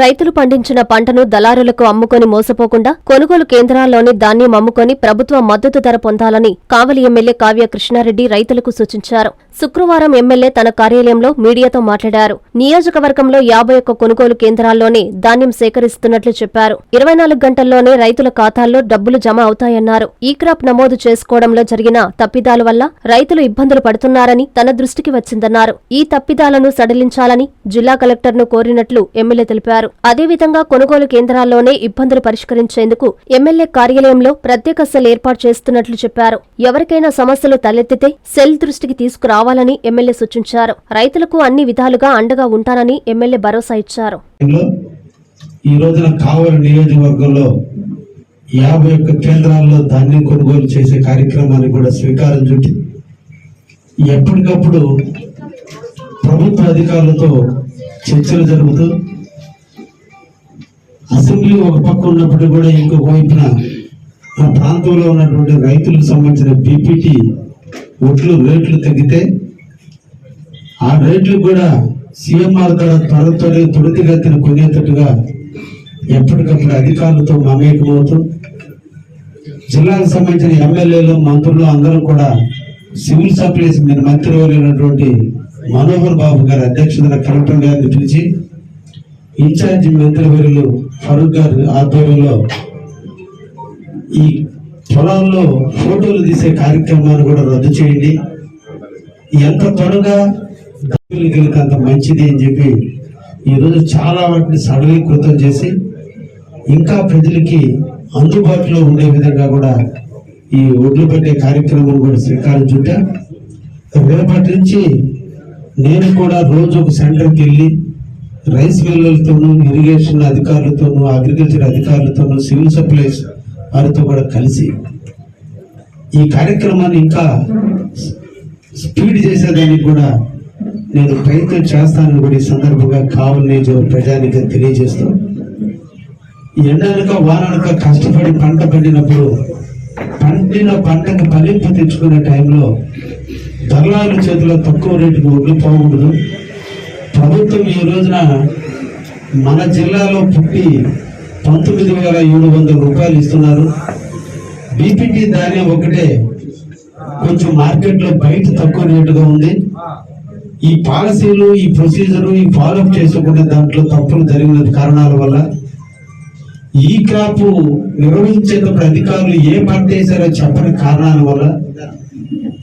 రైతులు పండించిన పంటను దళారులకు అమ్ముకొని మోసపోకుండా కొనుగోలు కేంద్రాల్లోని ధాన్యం అమ్ముకొని ప్రభుత్వ మద్దతు ధర పొందాలని కావలి ఎమ్మెల్యే కావ్య కృష్ణారెడ్డి రైతులకు సూచించారు. శుక్రవారం ఎమ్మెల్యే తన కార్యాలయంలో మీడియాతో మాట్లాడారు. నియోజకవర్గంలో యాభై ఒక్క కొనుగోలు కేంద్రాల్లోనే ధాన్యం సేకరిస్తున్నట్లు చెప్పారు. ఇరవై నాలుగు గంటల్లోనే రైతుల ఖాతాల్లో డబ్బులు జమ అవుతాయన్నారు. ఈ క్రాప్ నమోదు చేసుకోవడంలో జరిగిన తప్పిదాల వల్ల రైతులు ఇబ్బందులు పడుతున్నారని తన దృష్టికి వచ్చిందన్నారు. ఈ తప్పిదాలను సడలించాలని జిల్లా కలెక్టర్ను కోరినట్లు ఎమ్మెల్యే తెలిపారు. అదేవిధంగా కొనుగోలు కేంద్రాల్లోనే ఇబ్బందులు పరిష్కరించేందుకు ఎమ్మెల్యే కార్యాలయంలో ప్రత్యేక సెల్ ఏర్పాటు చేస్తున్నట్లు చెప్పారు. ఎవరికైనా సమస్యలు తలెత్తితే సెల్ దృష్టికి తీసుకురావాలని ఎమ్మెల్యే సూచించారు. రైతులకు అన్ని విధాలుగా అండగా ఉంటానని ఎమ్మెల్యే భరోసా ఇచ్చారు. ఈ రోజున కావలి నియోజకవర్గంలో యాభై ఒక్క కేంద్రాల్లో ధాన్యం కొనుగోలు చేసే కార్యక్రమాన్ని కూడా స్వీకారం చుట్టి ఎప్పటికప్పుడు ప్రభుత్వ అధికారులతో చర్చలు జరుగుతూ అసెంబ్లీ ఒక పక్క ఉన్నప్పుడు కూడా ఇంకొక వైపున ఆ ప్రాంతంలో ఉన్నటువంటి రైతులకు సంబంధించిన బీపీటీ ఒట్లు రేట్లు తగ్గితే ఆ రేట్లు కూడా సీఎంఆర్ ద్వారా త్వర త్వరితగతిన కొనేటట్టుగా ఎప్పటికప్పుడు అధికారులతో మమేకమవుతూ జిల్లాకు సంబంధించిన ఎమ్మెల్యేలు మంత్రులు అందరూ కూడా సివిల్ సప్లైస్ మీద మంత్రివర్యులైనటువంటి మనోహర్ బాబు గారి అధ్యక్షతన కలెక్టర్ గారిని పిలిచి ఇన్ఛార్జి మంత్రివర్యులు ఫరూక్ గారి ఆధ్వర్యంలో ఈ పొలాల్లో ఫోటోలు తీసే కార్యక్రమాన్ని కూడా రద్దు చేయండి. ఎంత త్వరగా డబ్బులు అంత మంచిది అని చెప్పి ఈరోజు చాలా వాటిని సడలీకృతం చేసి ఇంకా ప్రజలకి అందుబాటులో ఉండే విధంగా కూడా ఈ ఒడ్లు పెట్టే కార్యక్రమం కూడా శ్రీకారం చుట్టా. రేపటి నుంచి నేను కూడా రోజు ఒక సెంటర్కి వెళ్ళి రైస్ మిల్లర్లతోనూ ఇరిగేషన్ అధికారులతోనూ అగ్రికల్చర్ అధికారులతోనూ సివిల్ సప్లైస్ వారితో కూడా కలిసి ఈ కార్యక్రమాన్ని ఇంకా స్పీడ్ చేసేదానికి కూడా నేను ప్రయత్నం చేస్తానని కూడా ఈ సందర్భంగా కావలి ప్రజానికి తెలియజేస్తూ ఎండనక వాననక కష్టపడి పంట పండినప్పుడు పండిన పంటకు ఫలింపు తెచ్చుకునే టైంలో దళారుల చేతిలో తక్కువ రేటుకు ఒడ్లు పోకూడదు ప్రభుత్వం ఈ రోజున మన జిల్లాలో పుట్టి పంతొమ్మిది వేల ఏడు వందల రూపాయలు ఇస్తున్నారు. బీపీటీ ధాన్యం ఒకటే కొంచెం మార్కెట్లో బయట తక్కువ రేటుగా ఉంది. ఈ పాలసీలు ఈ ప్రొసీజర్ ఈ ఫాలోఅప్ చేసుకునే దాంట్లో తప్పులు జరిగిన కారణాల వల్ల ఈ క్రాప్ నిర్వహించేటప్పుడు అధికారులు ఏ పార్టీ వేశారో చెప్పని కారణాల వల్ల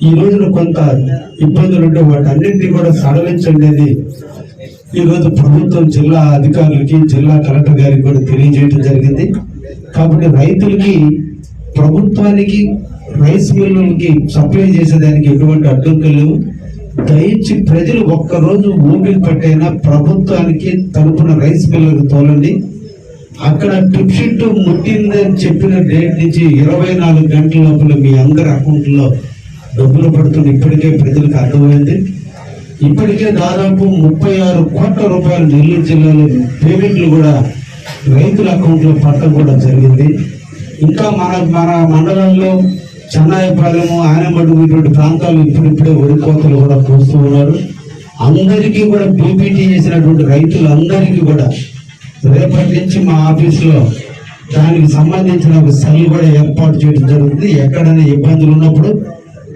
ఈ రోజున కొంత ఇబ్బందులు ఉంటే వాటన్నింటినీ కూడా సడలించండి ఈరోజు ప్రభుత్వం జిల్లా అధికారులకి జిల్లా కలెక్టర్ గారికి కూడా తెలియజేయడం జరిగింది. కాబట్టి రైతులకి ప్రభుత్వానికి రైస్ మిల్లులకి సప్లై చేసేదానికి ఎటువంటి అడ్డంకులు లేవు. దయించి ప్రజలు ఒక్కరోజు ఊపిరి పట్టైనా ప్రభుత్వానికి తరపున రైస్ మిల్లులకు తోలండి. అక్కడ ట్రిప్ షీట్ ముట్టిందని చెప్పిన డేట్ నుంచి ఇరవై నాలుగు గంటల లోపల మీ అందరి అకౌంట్లో డబ్బులు పడుతుంది ఇప్పటికే ప్రజలకు అర్థమైంది. ఇప్పటికే దాదాపు ముప్పై ఆరు కోట్ల రూపాయలు నెల్లూరు జిల్లాలో పేమెంట్లు కూడా రైతుల అకౌంట్లో పడటం కూడా జరిగింది. ఇంకా మన మన మండలంలో చెన్నాయపాలెము ఆనమడుగు ఇటువంటి ప్రాంతాలు ఇప్పుడిప్పుడే వరి కోతలు కూడా పోస్తూ ఉన్నారు. అందరికీ కూడా బీపీటీ చేసినటువంటి రైతులందరికీ కూడా రేపటి నుంచి మా ఆఫీసులో దానికి సంబంధించిన ఒక సెల్ కూడా ఏర్పాటు చేయడం జరుగుతుంది. ఎక్కడైనా ఇబ్బందులు ఉన్నప్పుడు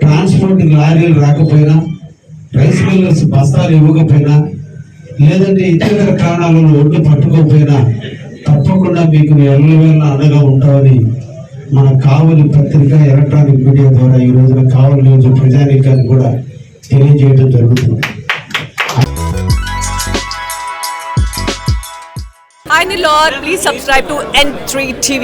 ట్రాన్స్పోర్ట్ లారీలు రాకపోయినా రైస్ మిల్లర్స్ బస్తాలు ఇవ్వకపోయినా లేదంటే ఇతర కారణాలను ఒడ్డు పట్టుకోకపోయినా తప్పకుండా మీకు ఎల్లవేళ అండగా ఉంటామని మన కావలి పత్రిక ఎలక్ట్రానిక్ మీడియా ద్వారా ఈ రోజున కావలి రోజు ప్రజానీకాన్ని కూడా తెలియజేయడం జరుగుతుంది Hi Lord. please subscribe to N3 TV.